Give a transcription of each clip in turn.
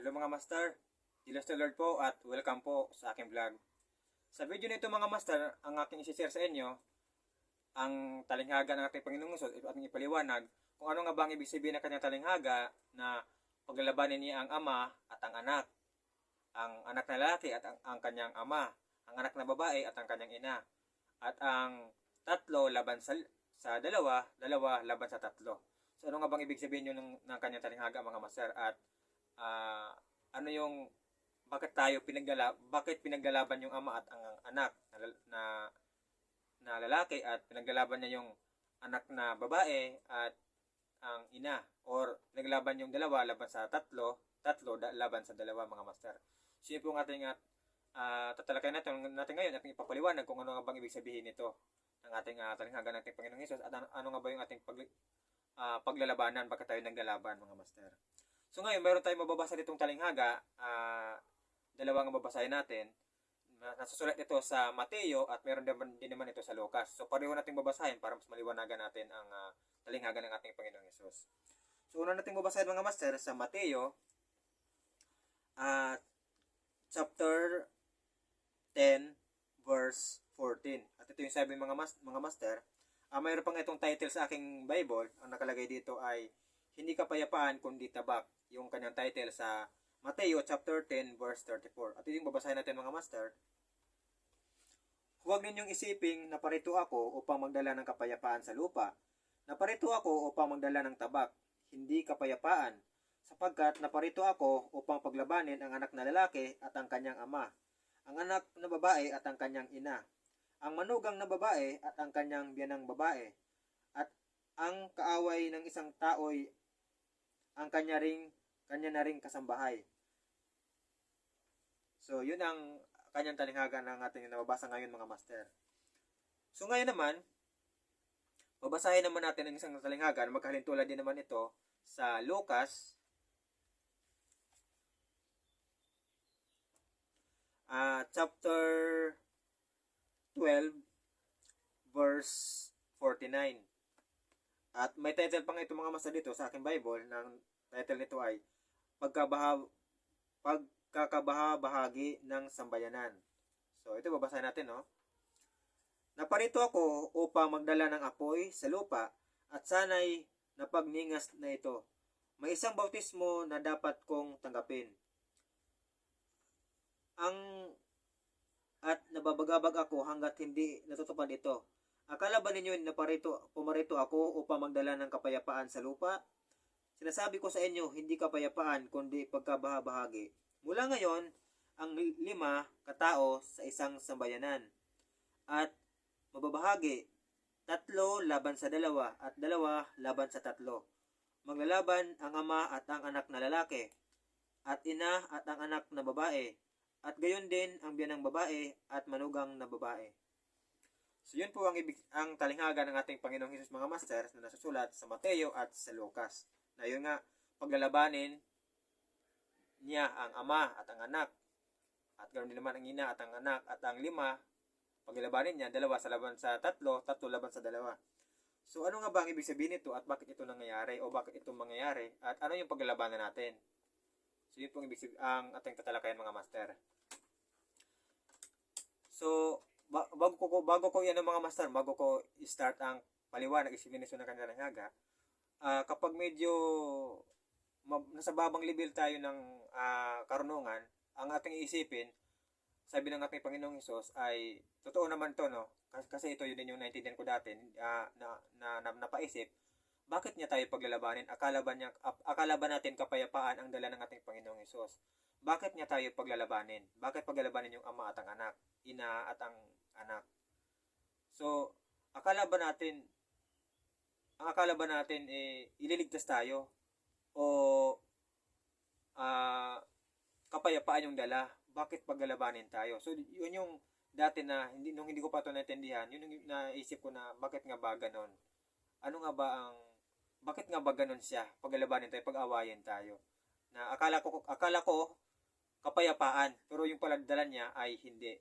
Hello mga master, Dilos the Lord po at welcome po sa aking vlog. Sa video nito mga master, ang aking isi-share sa inyo, ang talinghaga ng ating Panginoong Isos at ating ipaliwanag kung ano nga ba ang ibig sabihin ng kanyang talinghaga na paglalabanin niya ang ama at ang anak, ang anak na lalaki at ang, ang kanyang ama, ang anak na babae at ang kanyang ina, at ang tatlo laban sa, sa dalawa, dalawa laban sa tatlo. So ano nga bang ibig sabihin yun ng, ng kanyang talinghaga mga master at ah, ano yung bakit tayo pinaglala bakit pinaglalaban yung ama at ang anak na, na na lalaki at pinaglalaban niya yung anak na babae at ang ina? Or pinaglaban yung dalawa laban sa tatlo tatlo da, laban sa dalawa mga master? So po ang ating at uh, tatalakay natin, natin ngayon at ipapaliwanag kung ano nga bang ibig sabihin nito ng ating uh, talinghaga ng ating Panginoong Hesus at ano, ano nga ba yung ating pag, ah, paglalabanan bakit tayo naglalaban mga master So ngayon, meron tayong mababasa ditong talinghaga. ah dalawang mababasahin natin. Na- Nasusulat ito sa Mateo at meron din, naman- ito sa Lucas. So pareho nating babasahin para mas maliwanagan natin ang ah, talinghaga ng ating Panginoong Yesus. So una nating babasahin mga master sa Mateo at chapter 10 verse 14. At ito yung sabi mga mas, mga master. Ah mayroon pang itong title sa aking Bible. Ang nakalagay dito ay hindi kapayapaan kundi tabak. Yung kanyang title sa Mateo chapter 10 verse 34. At yung babasahin natin mga master. Huwag ninyong isiping naparito ako upang magdala ng kapayapaan sa lupa. Naparito ako upang magdala ng tabak, hindi kapayapaan, sapagkat naparito ako upang paglabanin ang anak na lalaki at ang kanyang ama, ang anak na babae at ang kanyang ina, ang manugang na babae at ang kanyang biyanang babae, at ang kaaway ng isang tao'y ang kanya ring kanya na ring kasambahay. So, yun ang kanyang talinghaga ng ating nababasa ngayon mga master. So, ngayon naman, babasahin naman natin ang isang talinghaga na magkahalintulad din naman ito sa Lucas ah, chapter 12 verse 49. At may title pang ito mga master dito sa aking Bible. Ng title nito ay Pagkabaha, Pagkakabaha-bahagi ng Sambayanan. So ito babasahin natin no. Naparito ako upang magdala ng apoy sa lupa at sana'y napagningas na ito. May isang bautismo na dapat kong tanggapin. Ang at nababagabag ako hanggat hindi natutupad ito. Akala ba ninyo na parito, pumarito ako upang magdala ng kapayapaan sa lupa? Sinasabi ko sa inyo, hindi kapayapaan, kundi pagkabahabahagi. Mula ngayon, ang lima katao sa isang sambayanan. At mababahagi, tatlo laban sa dalawa at dalawa laban sa tatlo. Maglalaban ang ama at ang anak na lalaki, at ina at ang anak na babae, at gayon din ang biyanang babae at manugang na babae. So yun po ang ibig ang talinghaga ng ating Panginoong Hesus mga masters na nasusulat sa Mateo at sa Lucas. Na yun nga paglalabanin niya ang ama at ang anak. At ganoon din naman ang ina at ang anak at ang lima paglalabanin niya dalawa sa laban sa tatlo, tatlo laban sa dalawa. So ano nga ba ang ibig sabihin nito at bakit ito nangyayari o bakit ito mangyayari at ano yung paglalabanan natin? So yun po ang ibig sabihin ang ating tatalakayan mga master. So ba- bago ko bago ko yan ng mga master, bago ko i-start ang paliwanag isiministro ng kanilang haga, ah, kapag medyo nasa babang level tayo ng ah, karunungan, ang ating iisipin, sabi ng ating Panginoong Hesus ay totoo naman to no? Kasi, ito yun din yung naintindihan ko dati ah, na, na, na napaisip bakit niya tayo paglalabanin? Akala ba niya akala ba natin kapayapaan ang dala ng ating Panginoong Hesus bakit niya tayo paglalabanin? Bakit paglalabanin yung ama at ang anak ina at ang anak? So akala ba natin ang akala ba natin eh ililigtas tayo? O ah kapayapaan yung dala? Bakit paglalabanin tayo? So yun yung dati na hindi nung hindi ko pa to naintindihan yun yung naisip ko na bakit nga ba ganon? Ano nga ba ang bakit nga ba ganon siya? Paglalabanin tayo pag-awayin tayo. Na akala ko akala ko kapayapaan pero yung pala dala niya ay hindi.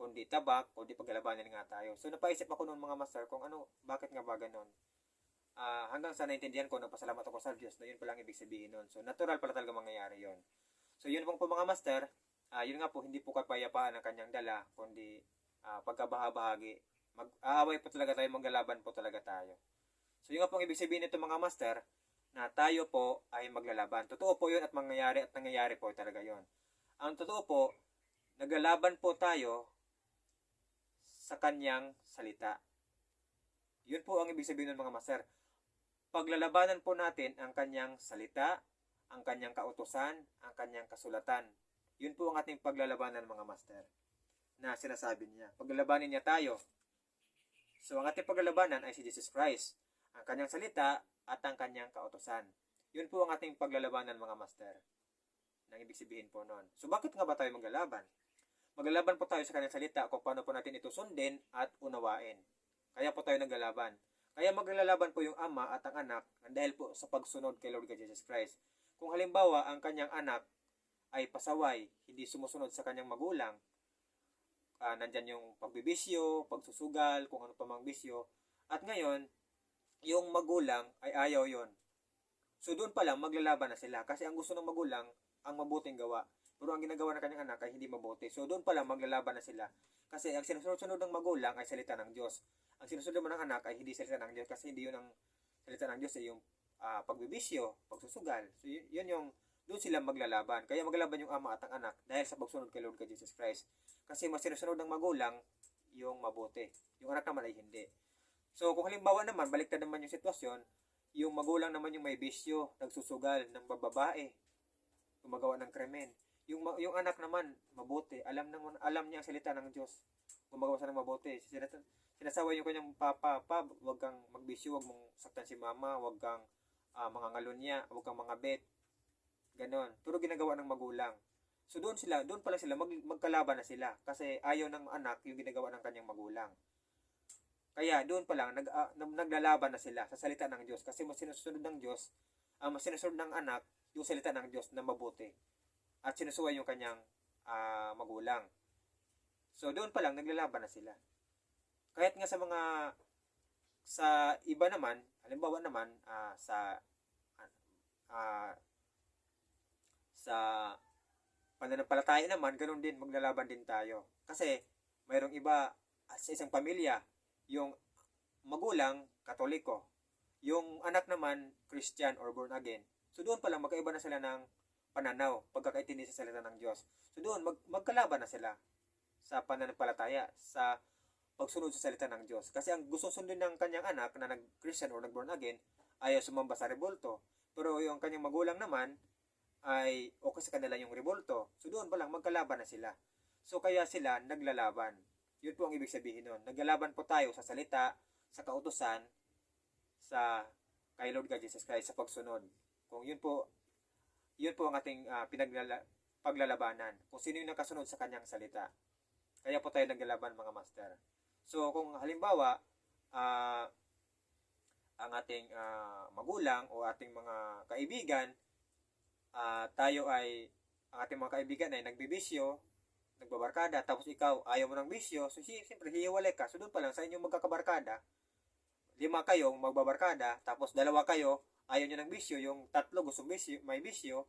Kundi tabak kundi paglalabanin nga tayo. So napaisip ako noon mga master kung ano bakit nga ba ganon Ah, hanggang sa naintindihan ko, nagpasalamat ako sa Diyos na yun pala ang ibig sabihin nun. So, natural pala talaga mangyayari yon So yun pong po mga master, ah, yun nga po, hindi po kapayapaan ang kanyang dala, kundi ah, pagkabahabahagi. Mag-aaway po talaga tayo, maglalaban po talaga tayo. So yun nga pong ibig sabihin nito mga master, na tayo po ay maglalaban. Totoo po yun at mangyayari at nangyayari po talaga yun. Ang totoo po, naglalaban po tayo sa kanyang salita. Yun po ang ibig sabihin ng mga master. Paglalabanan po natin ang kanyang salita, ang kanyang kautosan, ang kanyang kasulatan. Yun po ang ating paglalabanan mga master na sinasabi niya. Paglalabanin niya tayo. So ang ating paglalabanan ay si Jesus Christ, ang kanyang salita at ang kanyang kautosan. Yun po ang ating paglalabanan mga master. Nang ibig sabihin po noon. So bakit nga ba tayo maglalaban? Maglalaban po tayo sa kanyang salita kung paano po natin ito sundin at unawain. Kaya po tayo naglalaban. Kaya maglalaban po yung ama at ang anak dahil po sa pagsunod kay Lord God Jesus Christ. Kung halimbawa ang kanyang anak ay pasaway, hindi sumusunod sa kanyang magulang, ah, nandyan yung pagbibisyo, pagsusugal, kung ano pa mang bisyo, at ngayon, yung magulang ay ayaw yon. So doon pa lang maglalaban na sila kasi ang gusto ng magulang ang mabuting gawa. Pero ang ginagawa ng kanyang anak ay hindi mabuti. So doon pa lang maglalaban na sila. Kasi ang sinusunod ng magulang ay salita ng Diyos. Ang sinusunod naman ng anak ay hindi salita ng Diyos kasi hindi yun ang salita ng Diyos ay yung ah, pagbibisyo, pagsusugal. So yun yung doon sila maglalaban. Kaya maglalaban yung ama at ang anak dahil sa pagsunod kay Lord kay Jesus Christ. Kasi mas sinusunod ng magulang yung mabuti. Yung anak naman ay hindi. So, kung halimbawa naman, baliktad naman yung sitwasyon, yung magulang naman yung may bisyo, nagsusugal ng bababae, gumagawa ng krimen. Yung, yung anak naman, mabuti. Alam, naman, alam niya ang salita ng Diyos. Gumagawa siya ng mabuti. Sinat- Sinasawa yung kanyang papa, pa, wag kang magbisyo, wag mong saktan si mama, wag kang ah, mga ngalonya, wag kang mga bet. Ganon. Pero ginagawa ng magulang. So doon sila, doon pala sila mag, magkalaban na sila kasi ayaw ng anak yung ginagawa ng kanyang magulang. Kaya doon pa lang nag, nag- naglalaban na sila sa salita ng Diyos kasi mas sinusunod ng Diyos, ang mas sinusunod ng anak yung salita ng Diyos na mabuti at sinusuway yung kanyang ah, magulang. So doon pa lang naglalaban na sila. Kahit nga sa mga sa iba naman, halimbawa naman ah, sa ah, sa pananampalataya naman, ganun din, maglalaban din tayo. Kasi, mayroong iba sa isang pamilya, yung magulang, katoliko. Yung anak naman, Christian or born again. So doon pa lang, magkaiba na sila ng pananaw, pagkakaintindi sa salita ng Diyos. So doon, mag, magkalaban na sila sa pananampalataya, sa pagsunod sa salita ng Diyos. Kasi ang gusto sundin ng kanyang anak na nag-Christian or nag-born again, ay sumamba sa rebolto. Pero yung kanyang magulang naman, ay okay sa kanila yung revolto. So doon pa lang magkalaban na sila. So kaya sila naglalaban. Yun po ang ibig sabihin nun. Naglalaban po tayo sa salita, sa kautosan, sa kay Lord God Jesus Christ sa pagsunod. Kung yun po, yun po ang ating ah, pinaglala. Kung sino yung nakasunod sa kanyang salita. Kaya po tayo naglalaban mga master. So kung halimbawa, ah, ang ating ah, magulang o ating mga kaibigan ah, tayo ay ang ating mga kaibigan ay nagbibisyo, nagbabarkada, tapos ikaw ayaw mo ng bisyo, so si- siyempre hihiwalay ka. So doon pa lang sa inyong magkakabarkada, lima kayo magbabarkada, tapos dalawa kayo ayaw nyo ng bisyo, yung tatlo gusto bisyo, may bisyo,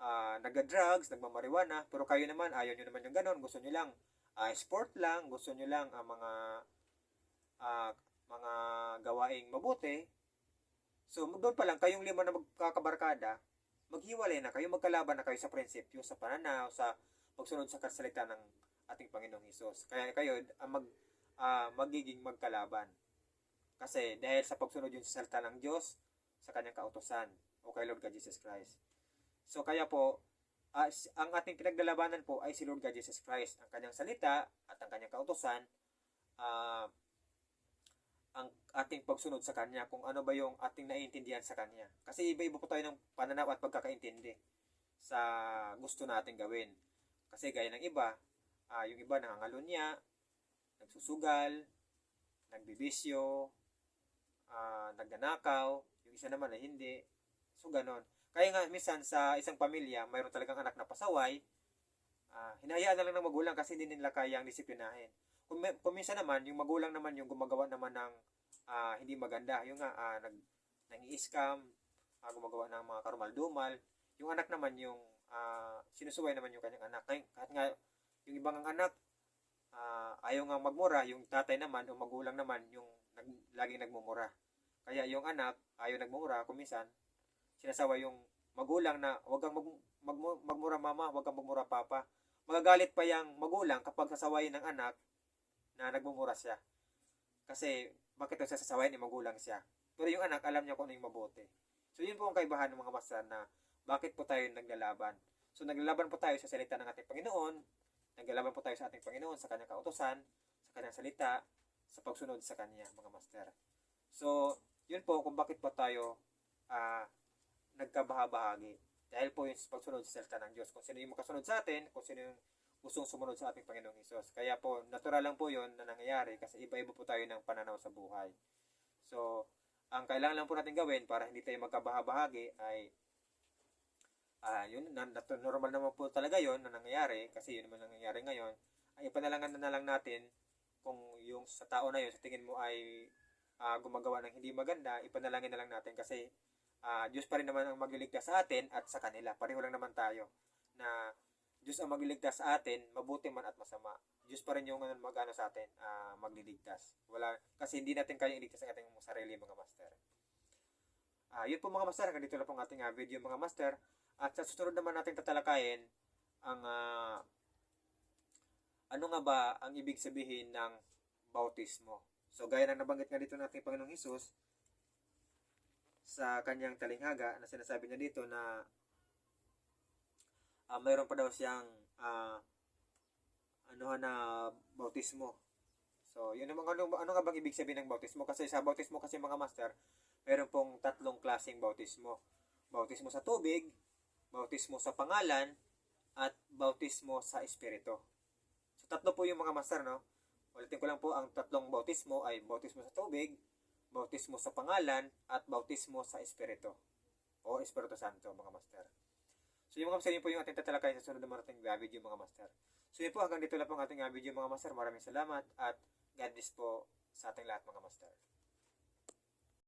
ah nagda-drugs, nagmamariwana, pero kayo naman ayaw nyo naman yung ganon, gusto nyo lang ah, sport lang, gusto nyo lang ang mga ah, mga gawaing mabuti. So doon pa lang kayong lima na magkakabarkada, maghiwalay na kayo, magkalaban na kayo sa prinsipyo, sa pananaw, sa pagsunod sa kasalita ng ating Panginoong Hesus. Kaya kayo ah, mag, ah, magiging magkalaban. Kasi dahil sa pagsunod yun sa salita ng Diyos, sa kanyang kautosan, o kay Lord God Jesus Christ. So kaya po, s- ang ating pinaglalabanan po ay si Lord God Jesus Christ. Ang kanyang salita at ang kanyang kautosan, ah, ang ating pagsunod sa Kanya, kung ano ba yung ating naiintindihan sa Kanya. Kasi iba-iba po tayo ng pananaw at pagkakaintindi sa gusto nating gawin. Kasi gaya ng iba, ah, yung iba nangangalunya, nagsusugal, nagbibisyo, ah, nagnanakaw, yung isa naman ay hindi. So, ganon. Kaya nga, minsan sa isang pamilya, mayroon talagang anak na pasaway, ah, hinahayaan na lang ng magulang kasi hindi nila kayang disiplinahin. Kung, kung minsan naman, yung magulang naman yung gumagawa naman ng ah, hindi maganda. Yung nga, ah, nag, nangi-scam, ah, gumagawa ng mga karumal-dumal. Yung anak naman yung ah, sinusuway naman yung kanyang anak. Kahit, kahit nga yung ibang ang anak, ah, ayaw nga magmura, yung tatay naman o magulang naman yung nag, laging nagmumura. Kaya yung anak, ayaw nagmumura, kumisan, sinasawa yung magulang na wag kang mag, mag- magmura mama, wag kang magmura papa. Magagalit pa yung magulang kapag sasawayin ng anak na nagmumura siya. Kasi bakit siya sasawayin ni magulang siya. Pero yung anak, alam niya kung ano yung mabuti. So yun po ang kaibahan ng mga master na bakit po tayo naglalaban. So naglalaban po tayo sa salita ng ating Panginoon, naglalaban po tayo sa ating Panginoon sa kanyang kautosan, sa kanyang salita, sa pagsunod sa kanya, mga master. So, yun po kung bakit po tayo ah nagkabahabahagi. Dahil po yung pagsunod sa salita ng Diyos. Kung sino yung makasunod sa atin, kung sino yung gustong sumunod sa ating Panginoong Isos. Kaya po, natural lang po yun na nangyayari kasi iba-iba po tayo ng pananaw sa buhay. So, ang kailangan lang po natin gawin para hindi tayo magkabahabahagi ay ah yun, na, normal naman po talaga yon na nangyayari kasi yun naman ang nangyayari ngayon ay ipanalangan na lang natin kung yung sa tao na yun sa tingin mo ay ah, gumagawa ng hindi maganda, ipanalangin na lang natin kasi ah, Diyos pa rin naman ang magliligtas sa atin at sa kanila. Pareho lang naman tayo na Diyos ang magliligtas sa atin, mabuti man at masama. Diyos pa rin yung ano, mag-ano sa atin, ah, magliligtas. Wala, kasi hindi natin kayang iligtas ang ating sarili mga master. Ah, yun po mga master, hanggang dito na po ang ating ah, video mga master. At sa susunod naman natin tatalakayin ang ah, ano nga ba ang ibig sabihin ng bautismo. So gaya ng nabanggit nga dito ng ating Panginoong Hesus sa kanyang talinghaga na sinasabi niya dito na ah, mayroon pa daw siyang ah, ano na bautismo. So, yun naman ano, ano nga bang ibig sabihin ng bautismo? Kasi sa bautismo kasi mga master, meron pong tatlong klaseng bautismo. Bautismo sa tubig, bautismo sa pangalan, at bautismo sa espiritu. So, tatlo po yung mga master, no? Ulitin ko lang po, ang tatlong bautismo ay bautismo sa tubig, bautismo sa pangalan, at bautismo sa espiritu. O Espiritu Santo, mga master. So, yung mga master, yun po yung ating tatalakay sa sunod na ating video, mga master. So, yun po, hanggang dito lang po ang ating video, mga master. Maraming salamat at God bless po sa ating lahat, mga master.